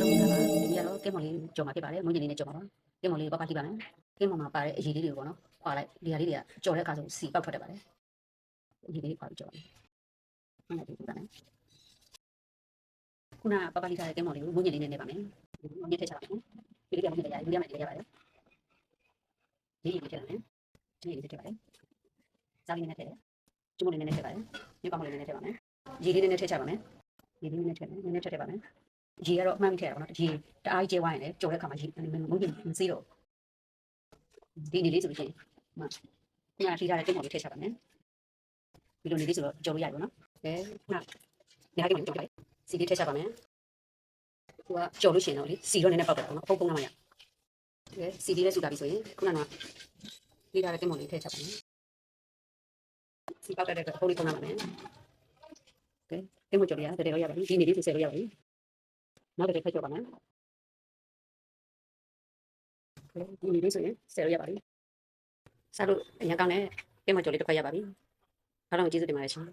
အားလုံးမင်္ဂလာပါဒီကတော့ကဲမော်လေးကြော်မှာဖြစ်ပါတယ်မွေးနေ့လေးနဲ့ကြော်မှာပါကဲမော်လေးပပတိပါမယ်ကဲမော်မှာပါတဲ့အရေးလေးတွေကိုပေါ့နော်ခွာလိုက်ဒီဟာလေးတွေကကြော်တဲ့အခါဆိုစီပေါက်ထွက်တယ်ပါတယ်အရေးလေးခွာပြီးကြော်တယ်ဟုတ်တယ်ဒီကနေ့ခုနပပတိထားတဲ့ကဲမော်လေးကိုမွေးနေ့လေးနဲ့နေပါမယ်ညက်ထည့်ချပါမယ်ဒီလေးကမွေးနေ့လေးရယူရမယ်လေးရပါတယ်ဒီလေးထည့်ရမယ်ဒီလေးထည့်ပါတယ်စားလေးနဲ့ထည့်တယ်ကျမလေးနဲ့ထည့်ပါတယ်ညက်ပါမလေးနဲ့ထည့်ပါမယ်ရေလေးနဲ့ထည့်ချပါမယ်ရေလေးနဲ့ထည့်မယ်နည်းနည်းထည့်ထည့်ပါမယ် ရေကတော့အမှန်ထည့်ရပါတော့ရေတအားကြီးကျဲဝိုင်းရတယ်ကြော်တဲ့ခါမှာရေမုန်းကြီးမစေးတော့ဒီနေလေးဆိုလို့ရှိရင်မခုနထိထားတဲ့တိတ်မော်လေးထည့်ချပါမယ်ဒီလိုနေလေးဆိုတော့ကြော်လို့ရပြီပေါ့နော်အဲခုနဒီဟာကမှကြော်ပြလိုက်စီလေးထည့်ချပါမယ်သူကကြော်လို့ရှိရင်တော့လေစီတော့နည်းနည်းပေါက်တယ်ပေါ့နော်ပုံပုံနာမရအဲစီလေးလည်းစုတာပြီဆိုရင်ခုနကထိထားတဲ့တိတ်မော်လေးထည့်ချပါမယ်စီပေါက်တဲ့အတွက်ပုံလေးပုံနာပါမယ်ကဲတိတ်မော်ကြော်လေးရတဲ့တော့ရပါပြီဒီနေလေးဆိုဆယ်လို့ရပါပြီ နောက်တစ်ခါကြောက်ပါမယ်ဒီလိုလေးဆိုရင်ဆယ်လို့ရပါပြီစားလို့အရင်ကောင်းတယ်ပြင်မကြော်လေးတစ်ခွက်ရပါပြီအားလုံးကျေးဇူးတင်ပါတယ်ရှင်